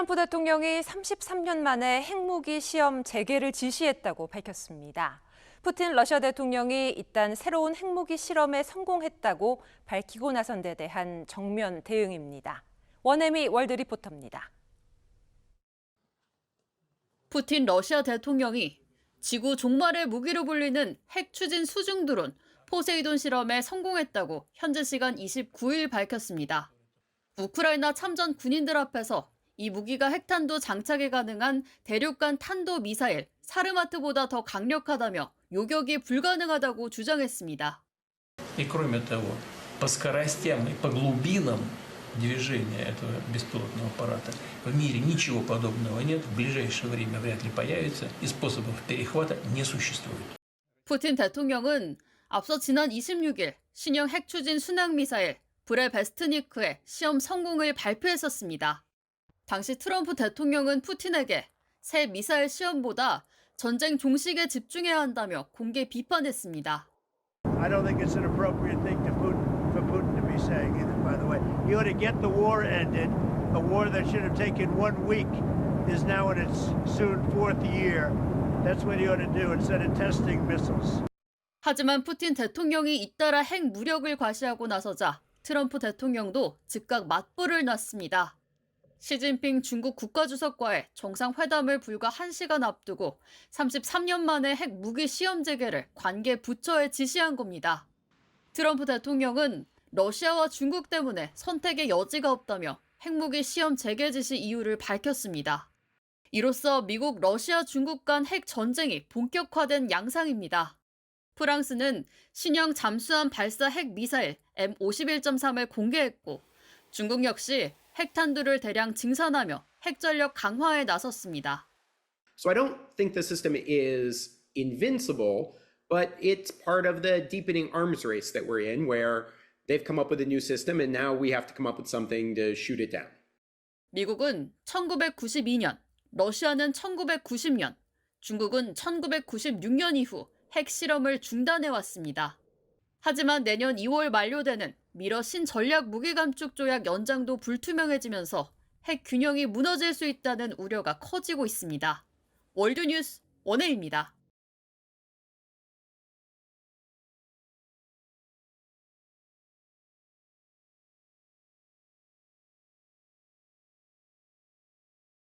트럼프 대통령이 33년 만에 핵무기 시험 재개를 지시했다고 밝혔습니다. 푸틴 러시아 대통령이 일단 새로운 핵무기 실험에 성공했다고 밝히고 나선 데 대한 정면 대응입니다. 원혜미 월드 리포터입니다. 푸틴 러시아 대통령이 지구 종말의 무기로 불리는 핵 추진 수중 드론 포세이돈 실험에 성공했다고 현지 시간 29일 밝혔습니다. 우크라이나 참전 군인들 앞에서 이 무기가 핵탄도 장착이 가능한 대륙간 탄도 미사일 사르마트보다 더 강력하다며 요격이 불가능하다고 주장했습니다. И кроме того, по скоростям и по глубинам движения этого беспилотного аппарата в мире ничего подобного нет, в ближайшее время вряд ли появится, и способов перехвата не существует. 푸틴 대통령은 앞서 지난 26일 신형 핵 추진 순항 미사일 브레베스트니크의 시험 성공을 발표했었습니다. 당시 트럼프 대통령은 푸틴에게 새 미사일 시험보다 전쟁 종식에 집중해야 한다며 공개 비판했습니다. I don't think it's an appropriate thing to Putin, for Putin to be saying either, by the way. He ought to get the war ended. A war that should have taken one week is now in its soon fourth year. That's what he ought to do instead of testing missiles. 하지만 푸틴 대통령이 잇따라 핵 무력을 과시하고 나서자 트럼프 대통령도 즉각 맞불을 놨습니다. 시진핑 중국 국가주석과의 정상회담을 불과 1시간 앞두고 33년 만에 핵 무기 시험 재개를 관계 부처에 지시한 겁니다. 트럼프 대통령은 러시아와 중국 때문에 선택의 여지가 없다며 핵무기 시험 재개 지시 이유를 밝혔습니다. 이로써 미국, 러시아, 중국 간 핵 전쟁이 본격화된 양상입니다. 프랑스는 신형 잠수함 발사 핵 미사일 M51.3을 공개했고 중국 역시 핵탄두를 대량 증산하며 핵전력 강화에 나섰습니다. So I don't think the system is invincible, but it's part of the deepening arms race that we're in, where they've come up with a new system and now we have to come up with something to shoot it down. 미국은 1992년, 러시아는 1990년, 중국은 1996년 이후 핵 실험을 중단해 왔습니다. 하지만 내년 2월 만료되는 미러 신전략 무기 감축 조약 연장도 불투명해지면서 핵 균형이 무너질 수 있다는 우려가 커지고 있습니다. 월드뉴스 원혜입니다.